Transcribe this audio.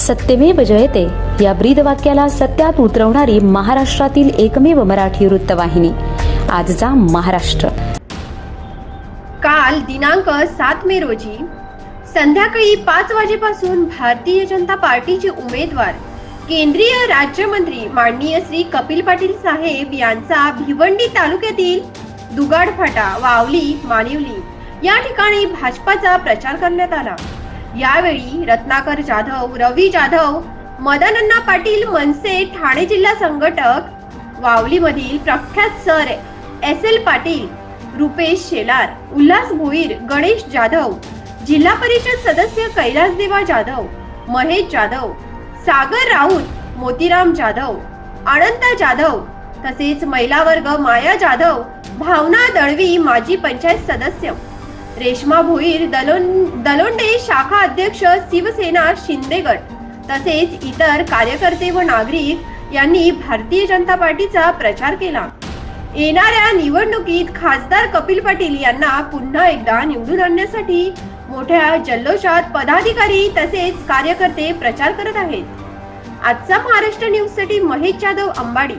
सत्यमेव जयते. या ब्रीद वाक्याला सत्यात उतरवणारी महाराष्ट्रातील एकमेव मराठी वृत्तवाहिनी. आजचा महाराष्ट्र. काल दिनांक सात मे रोजी संध्याकाळी पाच वाजेपासून भारतीय जनता पार्टीचे उमेदवार केंद्रीय राज्यमंत्री माननीय श्री कपिल पाटील साहेब यांचा भिवंडी तालुक्यातील दुगाड फाटा वावली मानिवली या ठिकाणी भाजपाचा प्रचार करण्यात आला. यावेळी रत्नाकर जाधव रवी जाधव मदनन्ना पाटील मनसे ठाणे जिल्हा संघटक वावलीमधील प्रख्यात sir S L Patil Rupesh Shelar Ulhas Bhoir Ganesh Jadhav जिल्हा परिषद सदस्य कैलास देवा जाधव महेश जाधव सागर राऊत मोतीराम जाधव अनंत जाधव तसेच महिला वर्ग माया जाधव भावना दळवी माजी पंचायत सदस्य. रेश्मा भोईर दलों दलोंडे शाखा अध्यक्ष शिवसेना शिंदे गट तसेच इतर कार्यकर्ते व नागरिक यांनी भारतीय जनता पार्टीचा प्रचार केला. येणाऱ्या निवडणुकीत खासदार कपिल पाटील यांना पुन्हा एकदा निवडून आणण्यासाठी मोठ्या जल्लोषात पदाधिकारी तसेच कार्यकर्ते प्रचार करत आहेत. आजचा महाराष्ट्र न्यूजसाठी महेश जाधव अंबाडी.